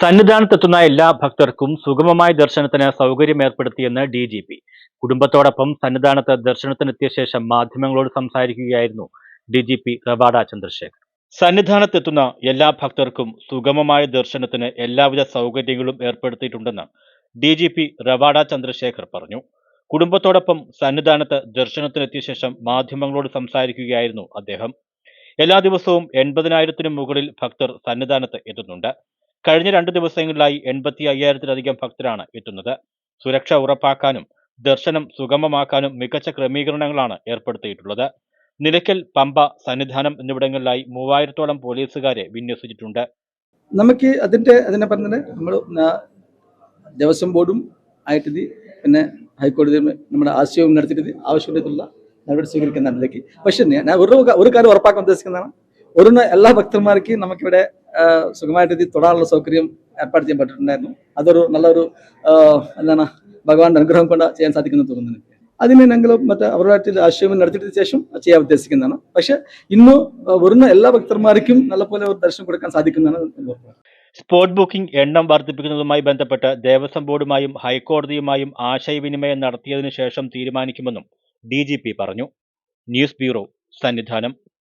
സന്നിധാനത്തെത്തുന്ന എല്ലാ ഭക്തർക്കും സുഗമമായ ദർശനത്തിന് സൗകര്യം ഏർപ്പെടുത്തിയെന്ന് ഡി ജി പി. കുടുംബത്തോടൊപ്പം സന്നിധാനത്ത് ദർശനത്തിനെത്തിയ ശേഷം മാധ്യമങ്ങളോട് സംസാരിക്കുകയായിരുന്നു D G P Rawada Chandrasekhar. സന്നിധാനത്തെത്തുന്ന എല്ലാ ഭക്തർക്കും സുഗമമായ ദർശനത്തിന് എല്ലാവിധ സൗകര്യങ്ങളും ഏർപ്പെടുത്തിയിട്ടുണ്ടെന്ന് D G P Rawada Chandrasekhar പറഞ്ഞു. കുടുംബത്തോടൊപ്പം സന്നിധാനത്ത് ദർശനത്തിനെത്തിയ ശേഷം മാധ്യമങ്ങളോട് സംസാരിക്കുകയായിരുന്നു അദ്ദേഹം. എല്ലാ ദിവസവും എൺപതിനായിരത്തിനു മുകളിൽ ഭക്തർ സന്നിധാനത്ത് എത്തുന്നുണ്ട്. കഴിഞ്ഞ രണ്ട് ദിവസങ്ങളിലായി എൺപത്തി അയ്യായിരത്തിലധികം ഭക്തരാണ് എത്തുന്നത്. സുരക്ഷ ഉറപ്പാക്കാനും ദർശനം സുഗമമാക്കാനും മികച്ച ക്രമീകരണങ്ങളാണ് ഏർപ്പെടുത്തിയിട്ടുള്ളത്. നിലയ്ക്കൽ പമ്പ സന്നിധാനം എന്നിവിടങ്ങളിലായി മൂവായിരത്തോളം പോലീസുകാരെ വിന്യസിച്ചിട്ടുണ്ട്. നമുക്ക് അതിന്റെ അതിനെ പറഞ്ഞത് നമ്മൾ ദേവസ്വം ബോർഡും ആയിട്ട് പിന്നെ ഹൈക്കോടതി നമ്മുടെ ആശയവും നടത്തിയിട്ട് ആവശ്യമുള്ള നടപടി സ്വീകരിക്കുന്ന നിലയ്ക്ക് പക്ഷേ ഞാൻ ഒരു ഒരു കാര്യം ഉറപ്പാക്കാൻ ഉദ്ദേശിക്കുന്നതാണ്. ഒരു എല്ലാ ഭക്തന്മാർക്കും നമുക്കിവിടെ സുഖമായിട്ട് ഇത് തൊടാനുള്ള സൗകര്യം ഏർപ്പാട് ചെയ്യാൻ പറ്റിയിട്ടുണ്ടായിരുന്നു അതൊരു നല്ലൊരു എന്താണ് ഭഗവാന്റെ അനുഗ്രഹം കൊണ്ട് ചെയ്യാൻ സാധിക്കുന്നു തോന്നുന്നു. അതിന് ഞങ്ങൾ മറ്റേ അവരുമായിട്ട് ആശയം നടത്തിയിട്ട് ശേഷം ചെയ്യാൻ ഉദ്ദേശിക്കുന്നതാണ് പക്ഷെ ഇന്ന് വരുന്ന എല്ലാ ഭക്തന്മാർക്കും നല്ലപോലെ ഒരു ദർശനം കൊടുക്കാൻ സാധിക്കുന്നതാണ്. സ്പോട്ട് ബുക്കിംഗ് എണ്ണം വർദ്ധിപ്പിക്കുന്നതുമായി ബന്ധപ്പെട്ട് ദേവസ്വം ബോർഡുമായും ഹൈക്കോടതിയുമായും ആശയവിനിമയം നടത്തിയതിനു ശേഷം തീരുമാനിക്കുമെന്നും ഡി പറഞ്ഞു ന്യൂസ് ബ്യൂറോ സന്നിധാനം